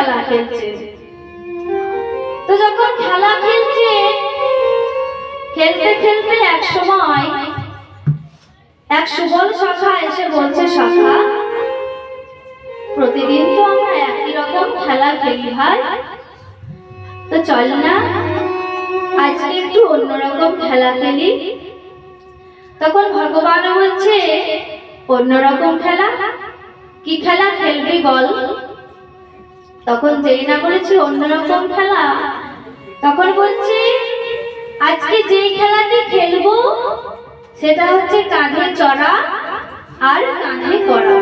খেলা খেলছে। তো যখন খেলা খেলছে, খেলতে খেলতে এক সময় এক সুবল শাখা এসে বলছে, শাখা, প্রতিদিন তো আমরা একই রকম খেলা খেলি ভাই। তো চল না, আজকে একটু অন্যরকম খেলা খেলি। তখন ভগবান বলছে, অন্যরকম খেলা? কি খেলা খেলবি বল? তখন যেই না বলেছি অন্যরকম খেলা তখন বলছে আজকে যেই খেলাটি খেলব সেটা হচ্ছে কাঁধে চড়া আর কাঁধে করা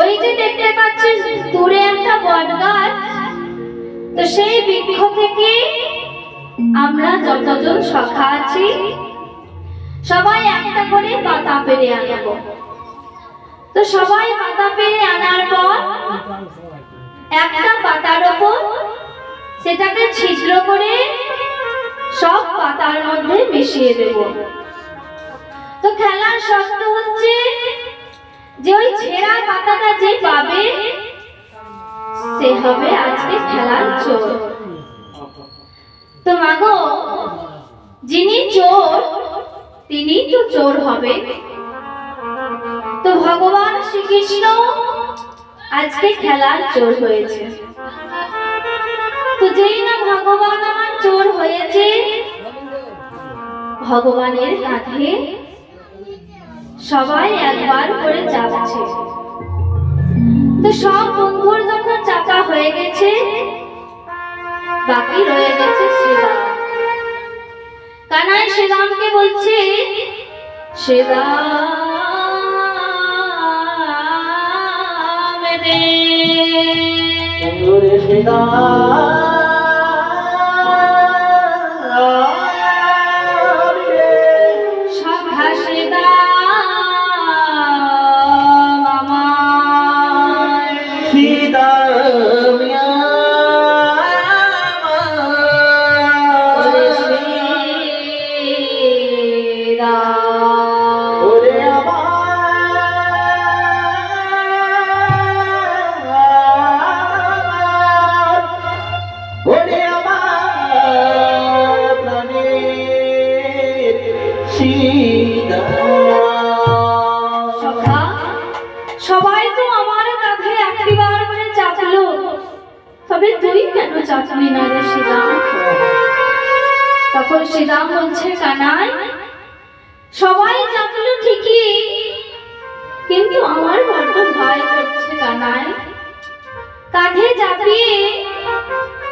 ওই যে দেখতে পাচ্ছিস দূরে একটা বট গাছ। তো সেই বৃক্ষ থেকে আমরা যতজন সখা আছি সবাই একটা করে পাতা পেরে আনব। তো সবাই পাতা পেরে আনার পর একটা পাতার ওপর সেটাকে ছিদ্র করে সব পাতার মধ্যে মিশিয়ে দেব। তো খেলার শর্ত হচ্ছে যে ওই ছেঁড়া পাতাটা যে পাবে, সে হবে আজকে খেলার চোর। তো মাগো, যিনি চোর, তিনি তো চোর হবে। তো ভগবান শ্রীকৃষ্ণ আজকে খেলার চোর হয়েছে। তো যেই না ভগবান আমার চোর হয়েছে, ভগবানের কাঁধে সবাই একবার করে চাপছে। তো সব বন্ধুর যখন চাপা হয়ে গেছে, বাকি রয়ে গেছে শ্রীরাম। কানাই শ্রীরামকে বলছে, শ্রীরাম রে ওরে সেদা সখা কেন চাপলি না রে শ্রীরাম তখন শ্রীরাম বলছে, কানাই, সবাই চাপলো ঠিকই, কিন্তু আমার বড্ড ভয় করছে কানাই। কাঁধে চাপিয়ে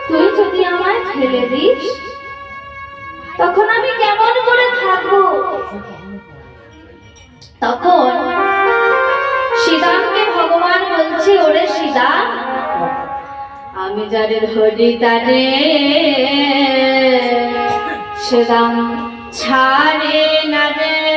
তুই যদি আমায় ফেলে দিস, তখন আমি কেমন করে থাকব? তখন শ্রীরামকে ভগবান বলছে, ওরে শ্রীরাম আমি যাদের ধরি তারে সেদাম ছাড়ে না রে।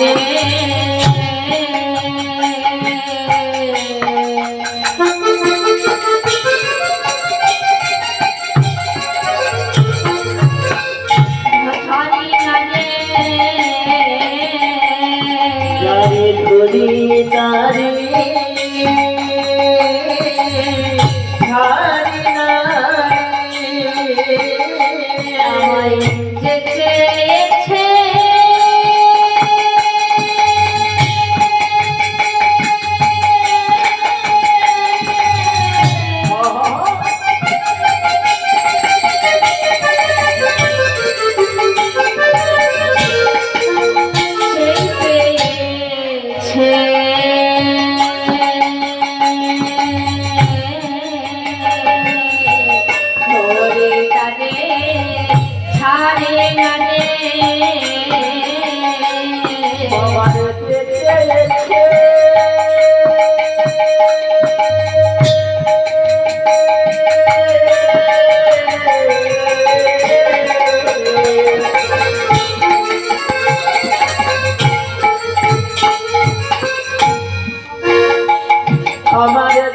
তারে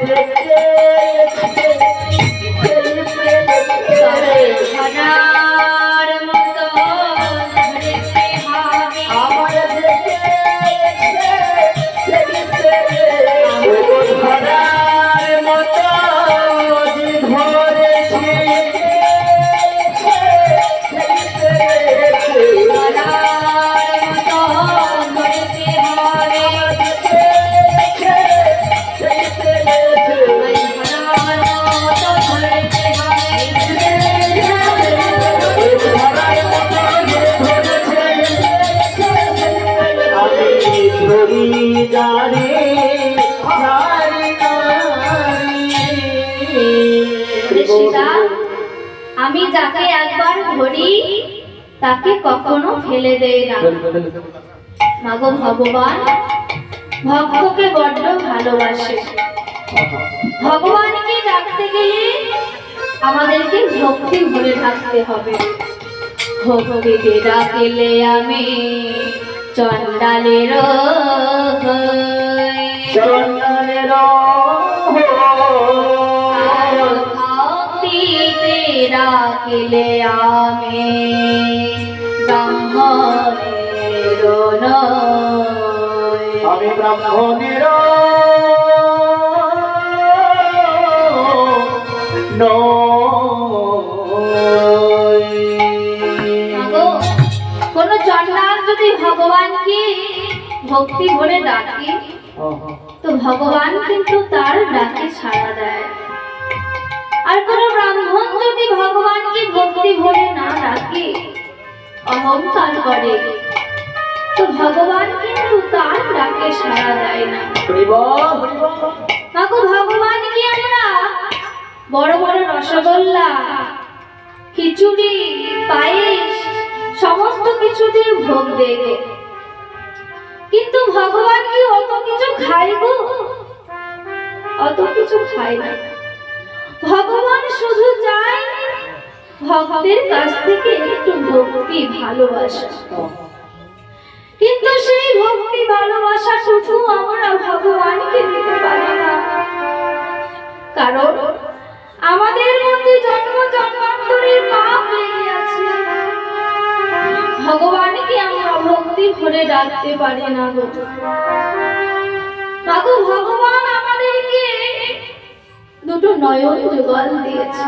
দেখতে একবার তাকে কখনো ফেলে দেয় না। মাগো ভগবান, ভক্তকে বড্ড ভালোবাসে। ভগবানকে ডাকতে গেলে আমাদেরকে ভক্তি ভরে থাকতে হবে। ভক্তিতে ডাকলে আমি চন্ডালের চন্দনের ডাকলে আমি ব্রহ্মণের নয়। আমি ব্রাহ্মণের কোন চন্ডাল যদি ভগবানকে ভক্তি ভরে ডাকে তো ভগবান কিন্তু তার ডাকে সাড়া দেয় আর কোন ব্রাহ্মণ যদি ভগবানকে ভক্তি ভরে না ডাকে অহংকার করে। তো ভগবান কিন্তু তার ডাকে সাড়া দেয় না। মাগো ভগবানকে আমরা? বড় বড় রসগোল্লা খিচুড়ি পায়েস সমস্ত কিছু দিয়ে ভোগ দেব। কিন্তু ভগবান কি অত কিছু খায় গো? অত কিছু খায় না। ভগবান শুধু চায় ভক্তের কাছ থেকে একটু ভক্তি, ভালোবাসা। কিন্তু সেই ভক্তি, ভালোবাসা শুধু আমরা ভগবানকে দিতে পারি না। কারণ আমাদের মধ্যে জন্ম, জন্মান্তরের পাপ লেগে আছে। ভগবানকে আমরা ভক্তি ভরে ডাকতে পারি না গো। ভগবান দুটো নয়ন যুগল দিয়েছে।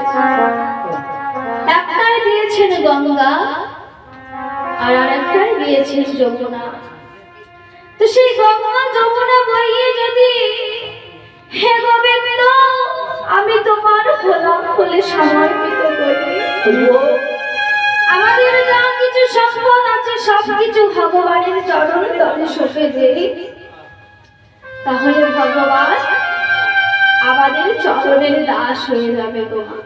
একটাই দিয়েছেন গঙ্গা, আর আরেকটাই দিয়েছেন যমুনা। তো সেই গঙ্গা যমুনা বইয়ে যদি, হে গোবিন্দ, আমি তোমার হলাম বলে সমর্পিত করি। আমাদের যা কিছু সম্পদ আছে সব কিছু ভগবানের চরণ তলে সঁপে দেই। তাহলে ভগবান আমাদের চরণের দাস হয়ে যাবে তোমার।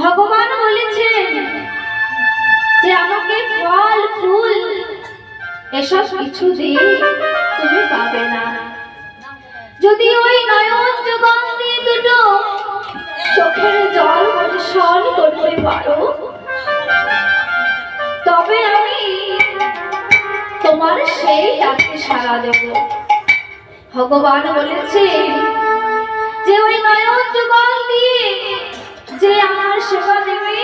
ভগবান বলেছেন যে আমাকে ফল, ফুল, এসব কিছু দিয়ে তুমি পাবে না। যদি ওই নয়ন যুগল দুটো চোখের জল বর্ষণ করতে পারো, তবে আমি তোমার সেই ডাকে সাড়া দেব। ভগবান বলেছেন যে ওই নয়ন যুগল দিয়ে যে আমার সেবা দেবে।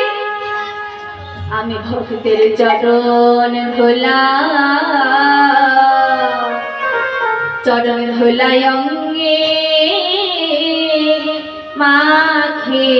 আমি ভক্তের চরণ ভোলা। চরণ ভোলায় অঙ্গে মাখে।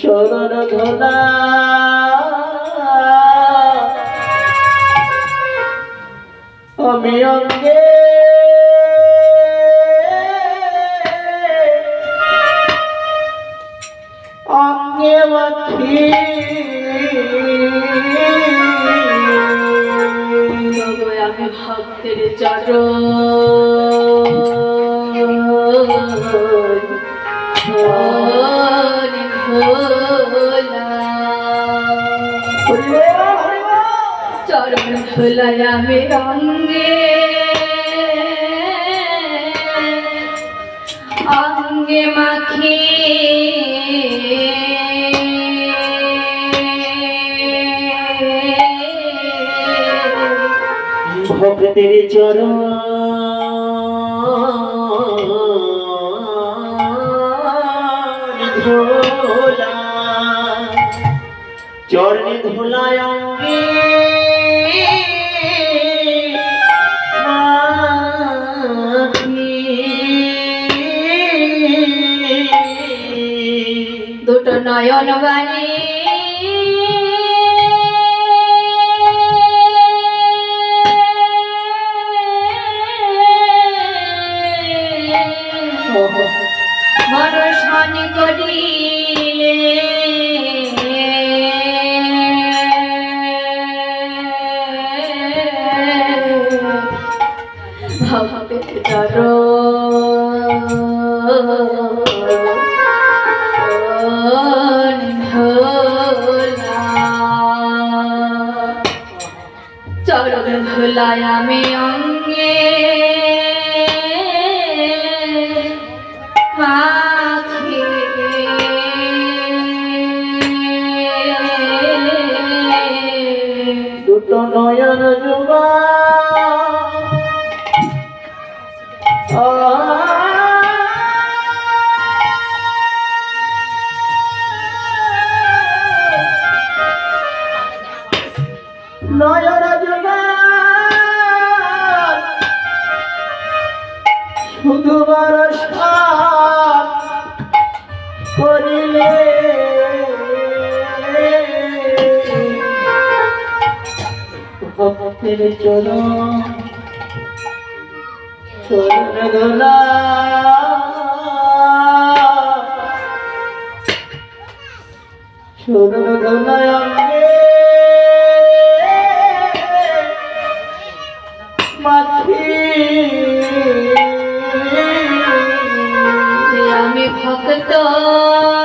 শরণ ধোলা। চরণ ফুলায় আমি রঙ্গে ভক্তের চরণ। ধোলা। চরণে ধুলায় অঙ্গে দুটো নয়ন বাণী শুধু করিলে। ভক্তের চরণ চরণ দোলা চরণ দোলায় আমি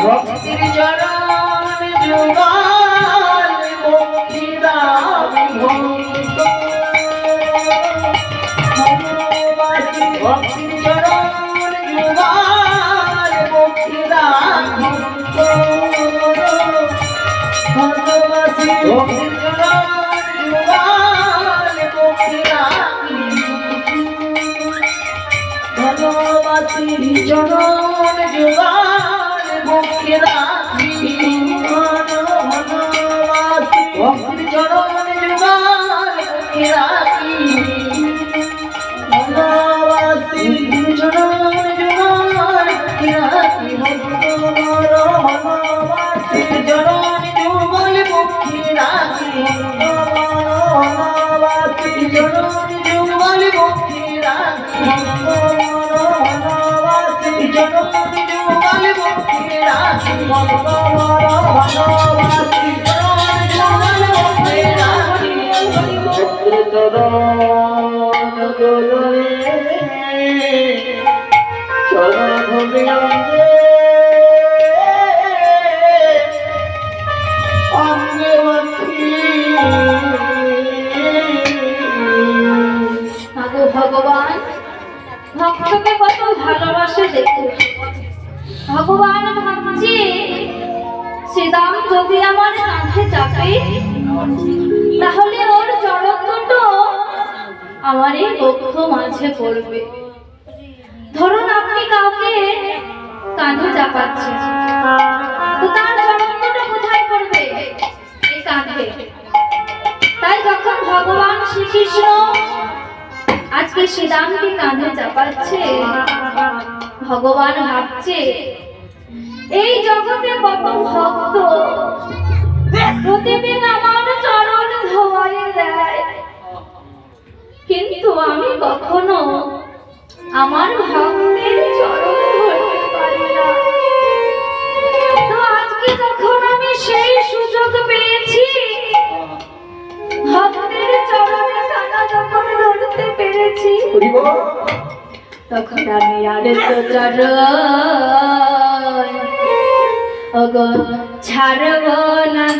ভক্তির চরণ যুগাল ভক্তিরাম ভক্ত ভক্তির চরণ যুগাল ভক্তিরাম ভক্ত ভক্তির চরণ যুগাল চরণ চরণ চরণ ভালোবাসে দেখো ভগবান ভাবছে যদি আমার কাঁধে চাপে তাহলে ওর চরণ দুটো আমার এই বক্ষ মাঝে পড়বে। ধরুন আপনি কাউকে কাঁধে চাপাচ্ছেন, তো তার দুটো কোথায় পড়বে? এই কাঁধে। তাই যখন ভগবান শ্রীকৃষ্ণ আজকে শ্রীরামকে কাঁধে চাপাচ্ছে ভগবান ভাবছে, এই জগতে কত ভক্ত, প্রতিদিন আমার চরণ ধোয়াই দেয়। কিন্তু আমি কখনো আমার ভক্তের চরণ আজকে সেই সুযোগ পেয়েছি, ভক্তের চরণে টাকা যখন ধরতে পেরেছি ওগো ছাড়ব না।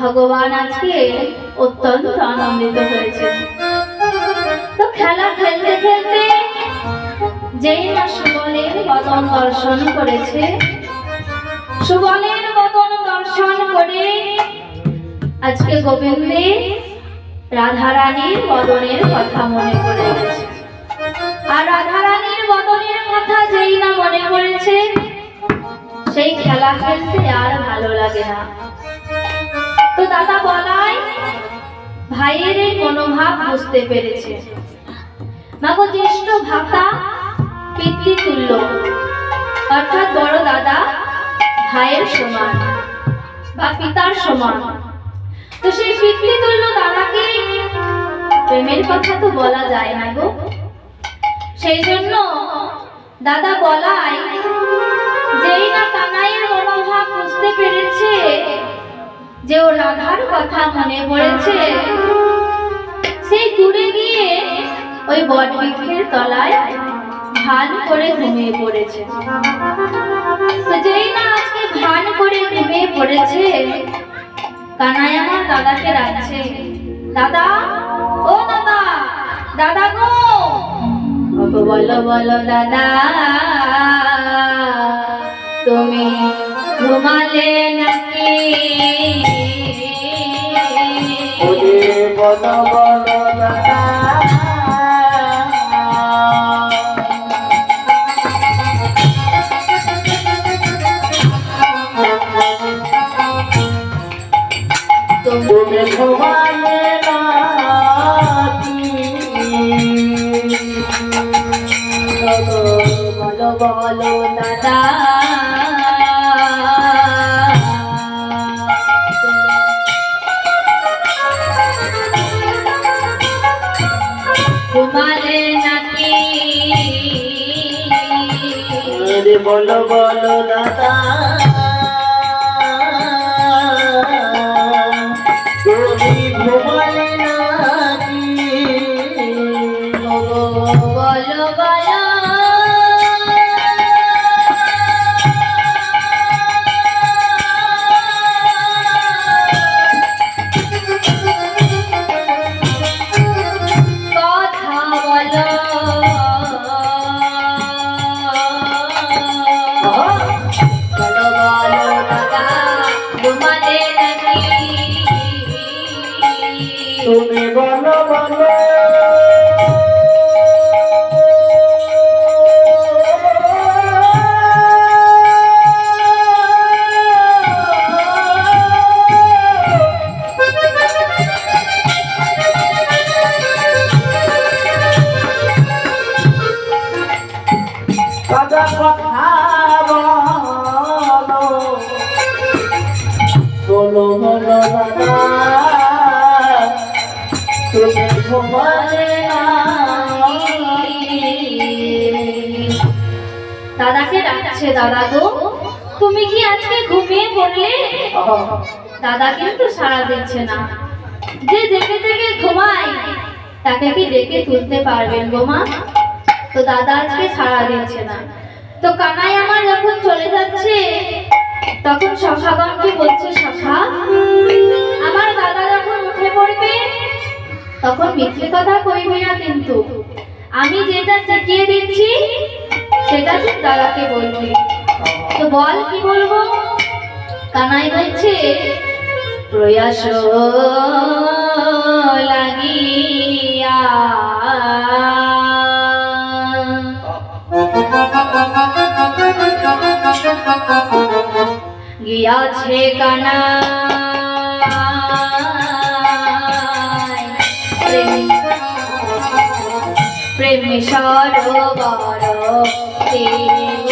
ভগবান আজকে অত্যন্ত আনন্দিত হয়েছে। তো খেলা খেলতে খেলতে যেই না সুবলের বদন দর্শন করেছে, সুবলের বদন দর্শন করে আজকে গোবিন্দের রাধারানীর বদনের কথা মনে পড়ে আর রাধারানীর বদনের কথা যেই না মনে পড়েছে, সেই খেলা খেলতে আর ভালো লাগে না। তো দাদা বলাই, ভাইয়ের এই মনোভাব বুঝতে পেরেছে। মাগো, জ্যেষ্ঠ ভাতা পিতৃতুল্য অর্থাৎ বড় দাদা ভাইয়ের সমান বা পিতার সমান। তো সেই পিতৃতুল্য দাদাকে প্রেমের কথা তো বলা যায় না গো। সেই জন্য দাদা বলায় যেই না কানাইয়ের মনোভাব বুঝতে পেরেছে যে ও রাধার কথা মনে পড়েছে, সেই দূরে গিয়ে ওই বটবৃক্ষের তলায় ভান করে ঘুমিয়ে পড়েছে। যেই না আজকে ভান করে ঘুমিয়ে পড়েছে, কানাই আমার দাদাকে ডাকছে, দাদা, ও দাদা দাদা গো! বলো বলো দাদা, তুমি ঘুমালে নাকি? বল তুমি তুমি ঘুমালে নাকি? বলো বলো দাদা। বলো বলো দাদা। তুমি বলো বলো। বলো ঘুমালে দাদাকে ডাকছে, দাদা গো। তুমি কি আজকে ঘুমিয়ে পড়লে? দাদা কিন্তু সাড়া দিচ্ছে না। যে জেগে জেগে ঘুমায়, তাকে কি ডেকে তুলতে পারবেন গো মা? তো দাদা আজকে সাড়া দিচ্ছে না। তো কানাই আমার যখন চলে যাচ্ছে তখন সখাগণকে বলছে সখা আমার দাদা যখন উঠে পড়বে, তখন মিথ্যে কথা কইবি না কিন্তু। আমি যেটা শিখিয়ে দিচ্ছি, সেটা তুই দাদাকে বলবি। তো বল কি বলব? কানাই বলছে, প্রয়াস লাগিয়া গিয়াছে কানা। প্রেম সরোবর দেব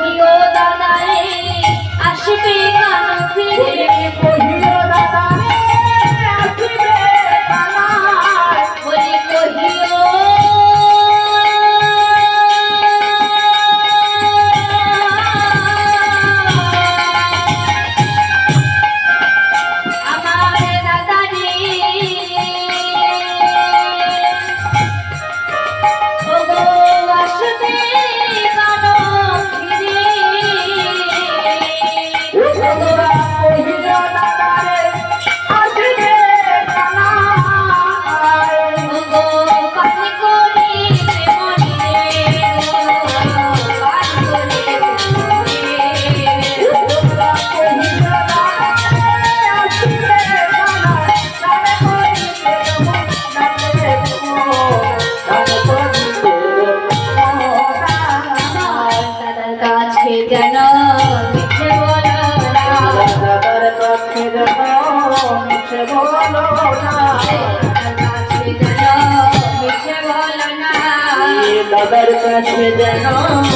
তীরে দাদার কাছে যেন।